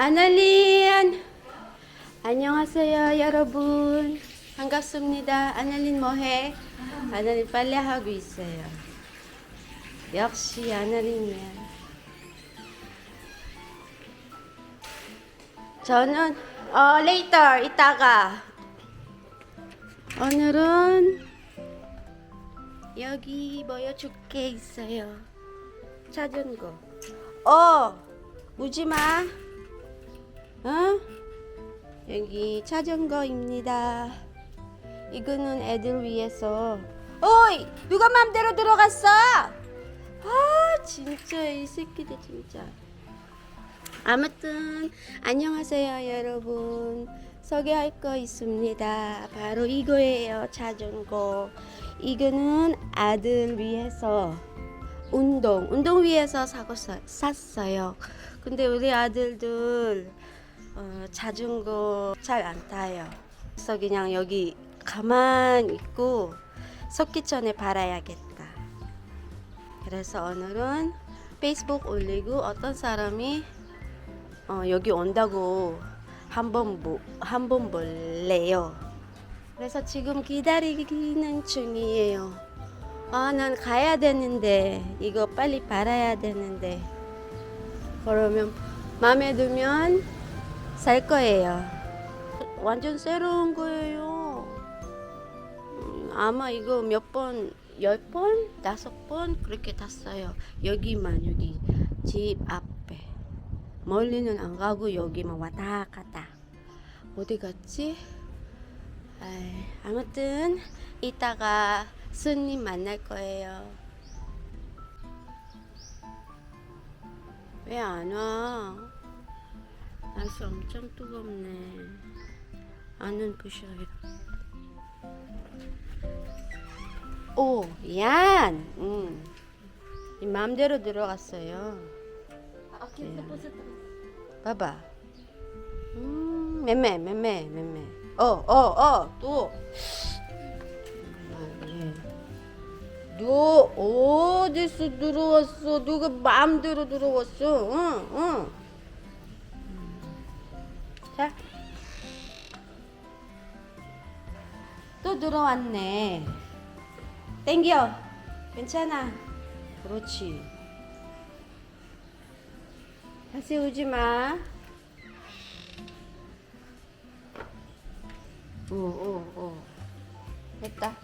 아날린. 안녕하세요 여러분. 반갑습니다. 아날린 뭐해? 아날린 빨래 하고 있어요. 역시 아날린이야 저는 어 later 이따가. 오늘은 여기 보여줄 게 있어요. 찾은 거. 어! 무지마 어? 여기 자전거입니다. 이거는 애들 위해서. 어이! 누가 맘대로 들어갔어? 아, 진짜 이 새끼들 진짜. 아무튼 안녕하세요, 여러분. 소개할 거 있습니다. 바로 이거예요, 자전거. 이거는 아들 위해서 운동, 운동 위해서 사고 사- 샀어요. 근데 우리 아들들 어, 자전거 잘 안 타요. 그래서 그냥 여기 가만 있고 섞기 전에 팔아야겠다. 그래서 오늘은 페이스북 올리고 어떤 사람이 어, 여기 온다고 한번 보, 한번 볼래요. 그래서 지금 기다리는 중이에요. 아, 난 가야 되는데 이거 빨리 팔아야 되는데 그러면 마음에 들면 살 거예요. 완전 새로운 거예요. 음, 아마 이거 몇 번, 열 번, 다섯 번 그렇게 탔어요. 여기만 여기 집 앞에 멀리는 안 가고 여기만 왔다 갔다. 어디 갔지? 아이, 아무튼 이따가 스님 만날 거예요. 왜 안 와? 날씨 엄청 뜨겁네. 안은 부셔야겠다. 오, 얀! 응. 이 마음대로 들어갔어요. 네. 봐봐. 음, 맴매, 맴매, 맴매. 어, 어, 어, 또. 아, 예. 너 어디서 들어왔어? 누가 마음대로 들어왔어? 응, 응. 자. 또 들어왔네. 땡겨. 괜찮아. 그렇지. 다시 오지 마. 오, 오, 오. 됐다.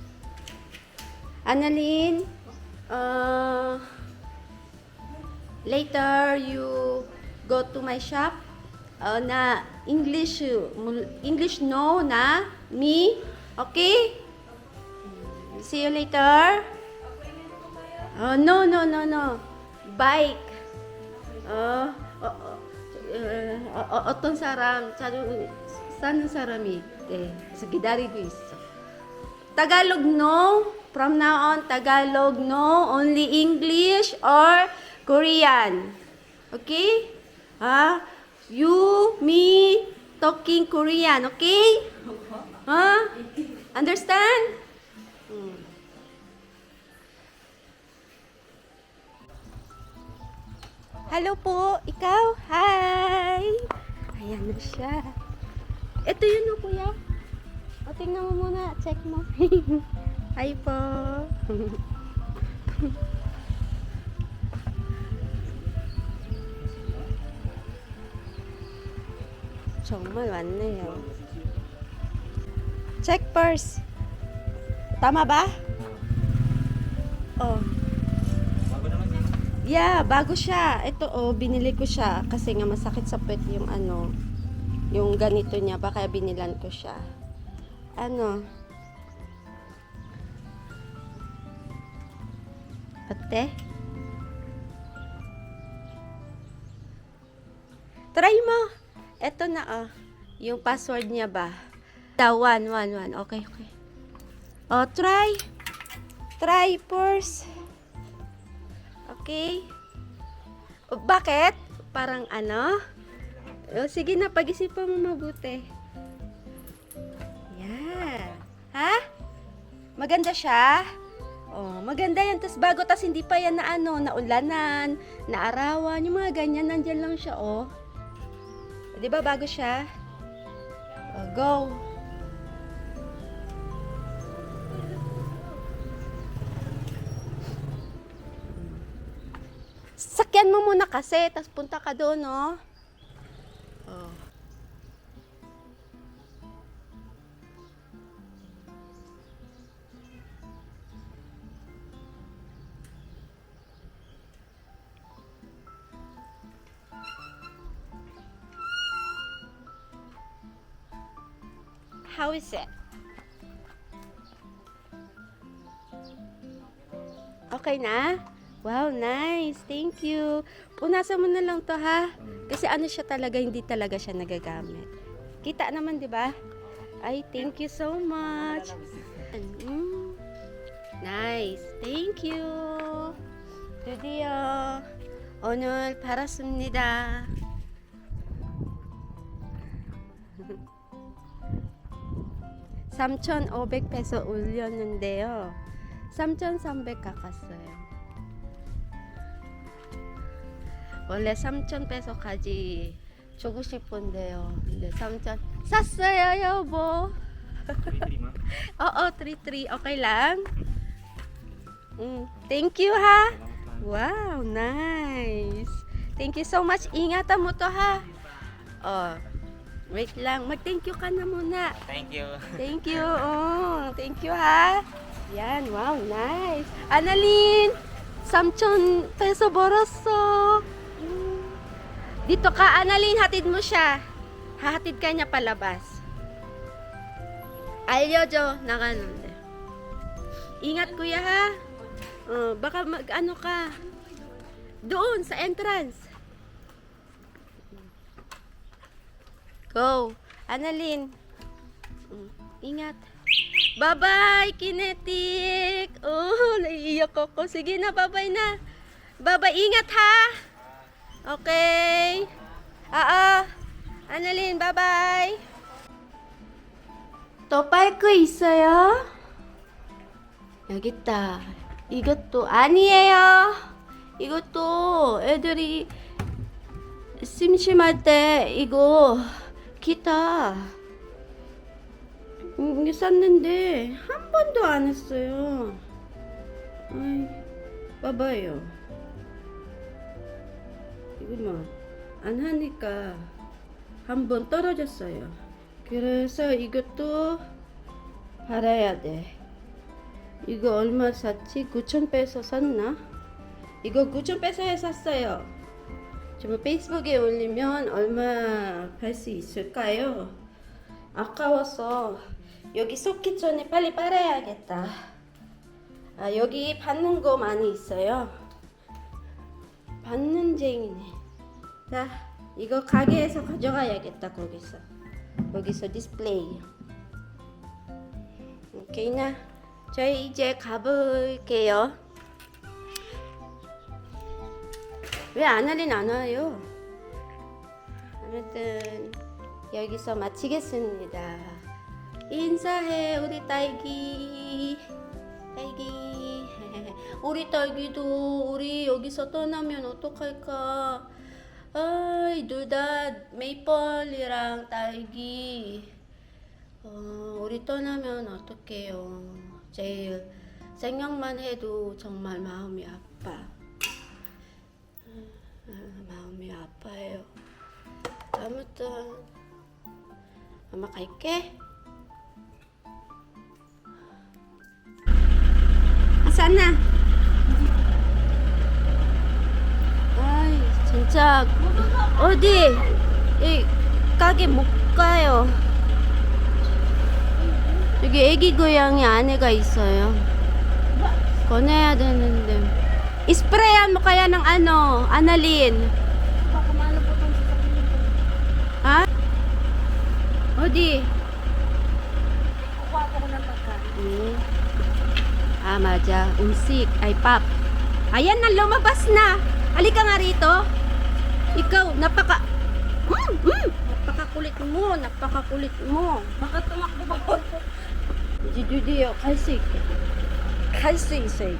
아날린, 어, later you go to my shop. 어, 나 English, 물- English no na me. Okay? See you later. Oh, no, no, no, no. Bike. 어, 어, 어, 어, 어, 어떤 사람, 자주 사는 사람이 있대. 그래서 기다리고 있어. Tagalog no. From now on, Tagalog no. Only English or Korean. Okay? Ah, you, me, talking Korean. Okay? Huh? Understand? Hmm. Hello po, ikaw? Hi! Ayan na siya. Ito yun o, kuya. O, tingnan mo muna. Check mo. Hi po. 정말 많네요. Check first. Tama ba? Oh. Yeah, bago siya. Ito oh, binili ko siya kasi nga masakit sa puwet yung ano, yung ganito niya, baka binilan ko siya. Ano? Ate? Try mo. Ito na oh. Yung password niya ba? Da, one, one, one. Okay, okay. Oh, try. Try first. Okay? O, bakit? Parang ano? O, sige na, pag-isipan mo mabuti. Yan. Ha? Maganda siya? Oh, maganda yan. Tapos bago, tas hindi pa yan na ano, naulanan, naarawan, yung mga ganyan, nandyan lang siya, oh. Di ba bago siya? Oh, go! Sakyan mo muna kasi, tapos punta ka doon, no? Oh. How is it? Okay na? Wow, nice. Thank you. Punasan mo na lang to ha. Kasi ano siya talaga, hindi talaga siya nagagamit. Kita naman, di ba? Ay, thank you so much. Mm. Nice. Thank you. 드디어 오늘 팔았습니다. (3,500) 페소 올렸는데요 (3,300) 깎았어요 원래 3,000 페소까지 주고 싶은데요 근데 3,000 샀어요 여보. Oo, 3-3. Okay lang? Mm. Thank you, ha? Selamat lang. Wow, nice. Thank you so much. Ingatan mo to, ha? Oh, Wait lang. Mag-thank you ka na muna. Thank you. Thank you. Oh, thank you ha. Yan. Wow, nice. Annalyn, Samchon Peso Boroso. Dito ka, Annalyn. Hatid mo siya. Hahatid ka niya palabas. Alyojo, nakanon. Ingat kuya ha. Uh, baka mag ano ka. Doon sa entrance. Go Annalyn Mm, ingat bye bye kinetic oh naiiyak ako sige na bye bye na bye bye ingat ha okay oo Annalyn bye bye 또 파이크 있어요? 여기 있다. 이것도 아니에요. 이것도 애들이 심심할 때 이거 기타 음, 이게 샀는데 한 번도 안 했어요. 아이, 봐봐요. 이거 뭐 안 하니까 한 번 떨어졌어요. 그래서 이것도 팔아야 돼. 이거 얼마 샀지? 9천 빼서 샀나? 이거 9천 빼서에 샀어요. 지금 페이스북에 올리면 얼마 팔수 있을까요? 아까워서 여기 쏟기 전에 빨리 빨아야겠다. 아, 여기 받는 거 많이 있어요. 받는 쟁이네. 자, 이거 가게에서 가져가야겠다, 거기서. 여기서 디스플레이. 오케이 나 저희 이제 가볼게요. 왜 아나린 안 와요? 아무튼 여기서 마치겠습니다. 인사해 우리 딸기. 딸기. 우리 딸기도 우리 여기서 떠나면 어떡할까? 아이 둘다 메이플이랑 딸기 어, 우리 떠나면 어떡해요 제일 생각만 해도 정말 마음이 아파 아, 마음이 아파요 아무튼 엄마 갈게 아싸나 아이 진짜 어디 이 가게 못 가요. 여기 애기 고양이 아내가 있어요. 꺼내야 되는데. Isprayan mo kaya ng ano, analin. Ha? O di. Kukuha ko ng pagkain. Hmm. Ah, madya. Umsik. Ay, pap. Ayan na, lumabas na. Halika nga rito. Ikaw, napaka... Mm, mm, napakakulit mo, napakakulit mo. Baka tumakbo ba ko? Jijudiyo, oh, kasi. Kasi, sa